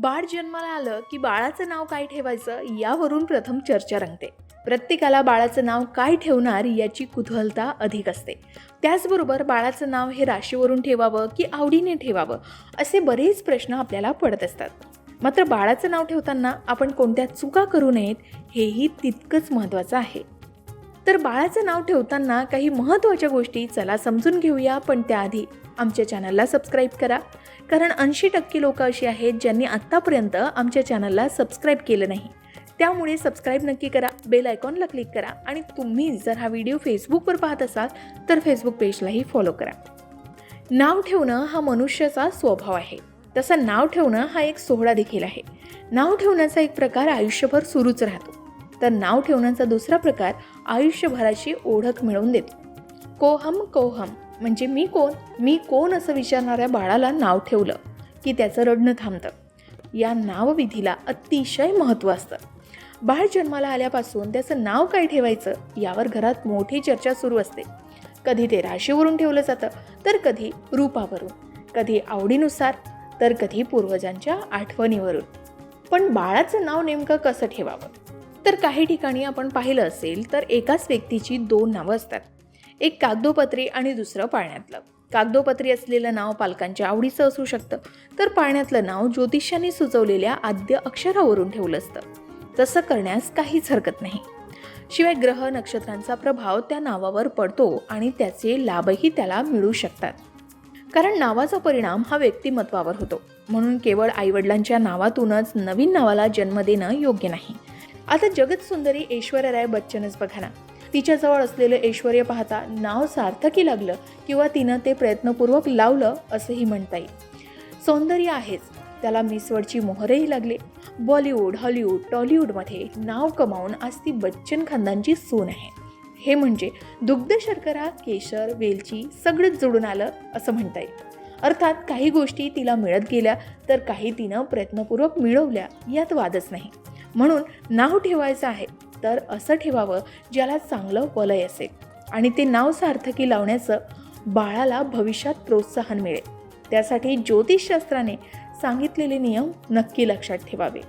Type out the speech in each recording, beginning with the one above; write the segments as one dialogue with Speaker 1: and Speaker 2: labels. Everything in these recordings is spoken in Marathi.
Speaker 1: बाळ जन्माला आलं की बाळाचं नाव काय ठेवायचं यावरून प्रथम चर्चा रंगते. प्रत्येकाला बाळाचं नाव काय ठेवणार याची कुतूहलता अधिक असते. त्याचबरोबर बाळाचं नाव हे राशीवरून ठेवावं की आवडीने ठेवावं असे बरेच प्रश्न आपल्याला पडत असतात. मात्र बाळाचं नाव ठेवताना आपण कोणत्या चुका करू नयेत हेही तितकंच महत्त्वाचं आहे. तर बाळाचं नाव ठेवताना काही महत्त्वाच्या गोष्टी चला समजून घेऊया पण त्याआधी आमच्या चॅनलला सबस्क्राईब करा. कारण ऐंशी टक्के लोक अशी आहेत ज्यांनी आत्तापर्यंत आमच्या चॅनलला सबस्क्राईब केलं नाही. त्यामुळे सबस्क्राईब नक्की करा बेल आयकॉनला क्लिक करा आणि तुम्ही जर हा व्हिडिओ फेसबुकवर पाहत असाल तर फेसबुक पेजलाही फॉलो करा. नाव ठेवणं हा मनुष्याचा स्वभाव आहे. तसं नाव ठेवणं हा एक सोहळा देखील आहे. नाव ठेवण्याचा एक प्रकार आयुष्यभर सुरूच राहतो. तर नाव ठेवण्याचा दुसरा प्रकार आयुष्यभराची ओळख मिळवून देतो. कोहम कोहम. म्हणजे मी कोण? मी कोण असं विचारणाऱ्या बाळाला नाव ठेवलं की त्याचं रडणं थांबतं. या नावविधीला अतिशय महत्त्व असतं. बाळ जन्माला आल्यापासून त्याचं नाव काय ठेवायचं? यावर घरात मोठी चर्चा सुरू असते. कधी ते राशीवरून ठेवलं जातं तर कधी रूपावरून. कधी आवडीनुसार तर कधी पूर्वजांच्या आठवणीवरून. पण बाळाचं नाव नेमकं कसं ठेवावं? तर काही ठिकाणी आपण पाहिलं असेल तर एकाच व्यक्तीची दोन नावं असतात. एक कागदोपत्री आणि दुसरं पाळण्यातलं. कागदोपत्री असलेलं नाव पालकांच्या आवडीचं असू शकतं तर पाळण्यातलं नाव ज्योतिषांनी सुचवलेल्या आद्य अक्षरावरून ठेवलं असतं. तसं करण्यास काहीच हरकत नाही. शिवाय ग्रह नक्षत्रांचा प्रभाव त्या नावावर पडतो आणि त्याचे लाभही त्याला मिळू शकतात. कारण नावाचा परिणाम हा व्यक्तिमत्वावर होतो. म्हणून केवळ आईवडिलांच्या नावातूनच नवीन नावाला जन्म देणं योग्य नाही. आता जगत सुंदरी राय बच्चनच बघा ना. तिच्याजवळ असलेलं ऐश्वर्य पाहता नाव सार्थकी लागलं किंवा तिनं ते प्रयत्नपूर्वक लावलं असंही म्हणता येईल. सौंदर्य आहेच. त्याला मिसवडची मोहरही लागली. बॉलिवूड हॉलिवूड टॉलिवूडमध्ये नाव कमावून आज ती बच्चन खानदानची सून आहे. हे म्हणजे दुग्ध शर्करा केशर वेलची सगळंच जोडून आलं असं म्हणता येईल. अर्थात काही गोष्टी तिला मिळत गेल्या तर काही तिनं प्रयत्नपूर्वक मिळवल्या यात वादच नाही. म्हणून नाव ठेवायचं आहे. तर असं ठेवावं ज्याला चांगलं वलय असेल आणि ते नाव सार्थकी लावण्याचं बाळाला भविष्यात प्रोत्साहन मिळेल. त्यासाठी ज्योतिषशास्त्राने सांगितलेले नियम नक्की लक्षात ठेवावे.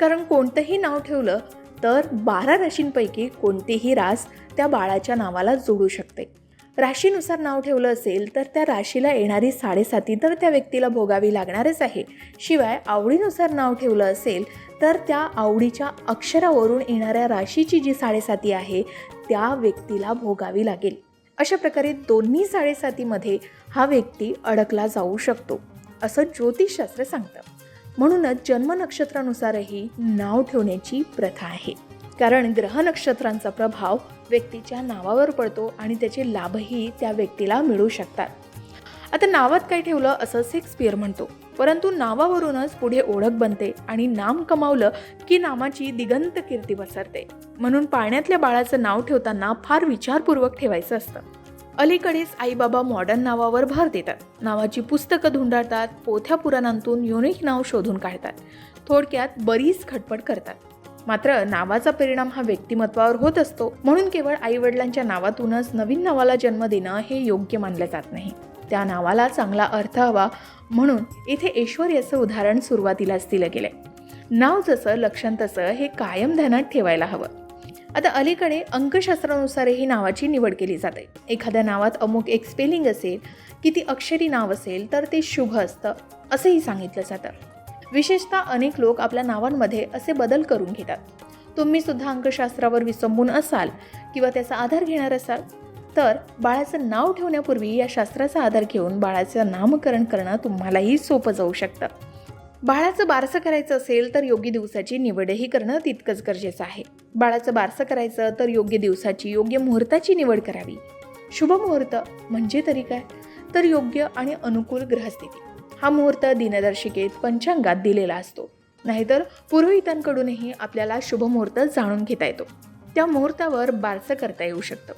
Speaker 1: कारण कोणतंही नाव ठेवलं तर बारा राशींपैकी कोणतीही रास त्या बाळाच्या नावाला जोडू शकते. राशीनुसार नाव ठेवलं असेल तर त्या राशीला येणारी साडेसाती तर त्या व्यक्तीला भोगावी लागणारच आहे. शिवाय आवडीनुसार नाव ठेवलं असेल तर त्या आवडीच्या अक्षरावरून येणाऱ्या राशीची जी साडेसाती आहे त्या व्यक्तीला भोगावी लागेल. अशा प्रकारे दोन्ही साडेसातीमध्ये हा व्यक्ती अडकला जाऊ शकतो असं ज्योतिषशास्त्र सांगतं. म्हणूनच जन्म नक्षत्रानुसारही नाव ठेवण्याची प्रथा आहे. कारण ग्रह नक्षत्रांचा प्रभाव व्यक्तीच्या नावावर पडतो आणि त्याचे लाभही त्या व्यक्तीला मिळू शकतात. आता नावात काय ठेवलं असं शेक्सपियर म्हणतो. परंतु नावावरूनच पुढे ओळख बनते आणि नाम कमावलं की नामाची दिगंत कीर्ती पसरते. म्हणून पाळण्यातल्या बाळाचं नाव ठेवताना फार विचारपूर्वक ठेवायचं असतं. अलीकडेच आईबाबा मॉडर्न नावावर भर देतात. नावाची पुस्तकं धुंडाळतात पोथ्या पुराणांतून युनिक नाव शोधून काढतात. थोडक्यात बरीच खटपट करतात. मात्र नावाचा परिणाम हा व्यक्तिमत्वावर होत असतो. म्हणून केवळ आईवडिलांच्या नावातूनच नवीन नावाला जन्म देणं हे योग्य मानलं जात नाही. त्या नावाला चांगला अर्थ हवा म्हणून इथे ऐश्वर्याचं उदाहरण सुरुवातीलाच दिलं गेलंय. नाव जसं लक्षण तसं हे कायम ध्यानात ठेवायला हवं. आता अलीकडे अंकशास्त्रानुसारही नावाची निवड केली जाते. एखाद्या नावात अमुक एक स्पेलिंग असेल किती अक्षरी नाव असेल तर ते शुभ असतं असंही सांगितलं जातं. विशेषतः अनेक लोक आपल्या नावांमध्ये असे बदल करून घेतात. तुम्ही सुद्धा अंकशास्त्रावर विसंबून असाल किंवा त्याचा आधार घेणार असाल तर बाळाचं नाव ठेवण्यापूर्वी या शास्त्राचा आधार घेऊन बाळाचं नामकरण करणं तुम्हालाही सोपं जाऊ शकतं. बाळाचं बारसं करायचं असेल तर योग्य दिवसाची निवडही करणं तितकंच गरजेचं आहे. बाळाचं बारसं करायचं तर योग्य दिवसाची योग्य मुहूर्ताची निवड करावी. शुभ मुहूर्त म्हणजे तरी काय? तर योग्य आणि अनुकूल ग्रहस्थिती. हा मुहूर्त दिनदर्शिकेत पंचांगात दिलेला असतो. नाहीतर पुरोहितांकडूनही आपल्याला शुभ मुहूर्त जाणून घेता येतो. त्या मुहूर्तावर बारसं करता येऊ शकतं.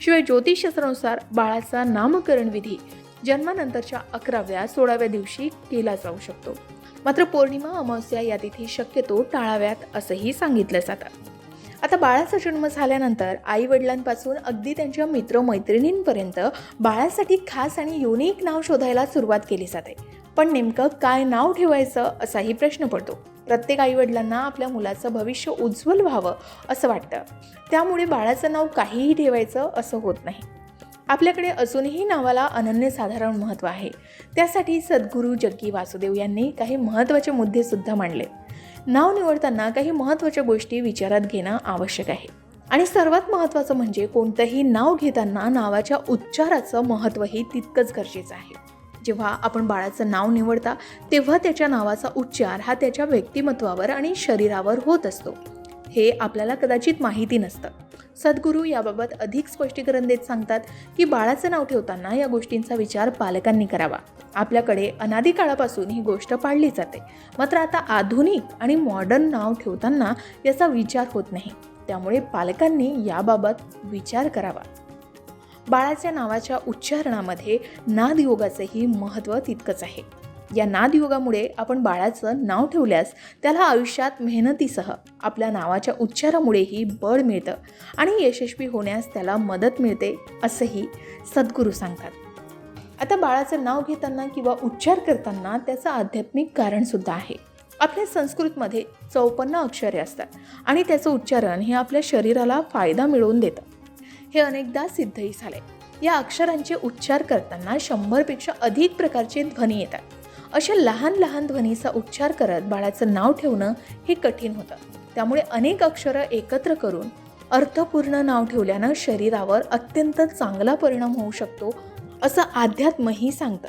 Speaker 1: शिवाय ज्योतिषशास्त्रानुसार बाळाचा नामकरण विधी जन्मानंतरच्या अकराव्या सोळाव्या दिवशी केला जाऊ शकतो. मात्र पौर्णिमा अमावस्या या तिथी शक्यतो टाळाव्यात असंही सांगितलं जातं. आता बाळाचा जन्म झाल्यानंतर आई वडिलांपासून अगदी त्यांच्या मित्रमैत्रिणींपर्यंत बाळासाठी खास आणि युनिक नाव शोधायला सुरुवात केली जाते. पण नेमकं काय नाव ठेवायचं असाही प्रश्न पडतो. प्रत्येक आईवडिलांना आपल्या मुलाचं भविष्य उज्ज्वल व्हावं असं वाटतं. त्यामुळे बाळाचं नाव काहीही ठेवायचं असं होत नाही. आपल्याकडे अजूनही नावाला अनन्यसाधारण महत्त्व आहे. त्यासाठी सद्गुरू जग्गी वासुदेव यांनी काही महत्त्वाचे मुद्देसुद्धा मांडले. नाव निवडताना काही महत्त्वाच्या गोष्टी विचारात घेणं आवश्यक आहे. आणि सर्वात महत्त्वाचं म्हणजे कोणतंही नाव घेताना नावाच्या उच्चाराचं महत्त्वही तितकंच गरजेचं आहे. जेव्हा आपण बाळाचं नाव निवडता तेव्हा त्याच्या नावाचा उच्चार हा त्याच्या व्यक्तिमत्वावर आणि शरीरावर होत असतो. हे आपल्याला कदाचित माहिती नसतं. सद्गुरू याबाबत अधिक स्पष्टीकरण देत सांगतात की बाळाचं नाव ठेवताना या गोष्टींचा विचार पालकांनी करावा. आपल्याकडे अनादी काळापासून ही गोष्ट पाळली जाते. मात्र आता आधुनिक आणि मॉडर्न नाव ठेवताना याचा विचार होत नाही. त्यामुळे पालकांनी याबाबत विचार करावा. बाळाच्या नावाच्या उच्चारणामध्ये नादयोगाचंही महत्त्व तितकंच आहे. या नादयोगामुळे आपण बाळाचं नाव ठेवल्यास त्याला आयुष्यात मेहनतीसह आपल्या नावाच्या उच्चारामुळेही बळ मिळतं आणि यशस्वी होण्यास त्याला मदत मिळते असंही सद्गुरू सांगतात. आता बाळाचं नाव घेताना किंवा उच्चार करताना त्याचं आध्यात्मिक कारणसुद्धा आहे. आपल्या संस्कृतमध्ये चौपन्न अक्षरे असतात आणि त्याचं उच्चारण हे आपल्या शरीराला फायदा मिळवून देतं. हे अनेकदा सिद्धही झाले. या अक्षरांचे उच्चार करताना शंभरपेक्षा अधिक प्रकारचे ध्वनी येतात. अशा लहान लहान ध्वनीचा उच्चार करत बाळाचं नाव ठेवणं हे कठीण होतं. त्यामुळे अनेक अक्षरं एकत्र करून अर्थपूर्ण नाव ठेवल्यानं शरीरावर अत्यंत चांगला परिणाम होऊ शकतो असं अध्यात्मही सांगतं.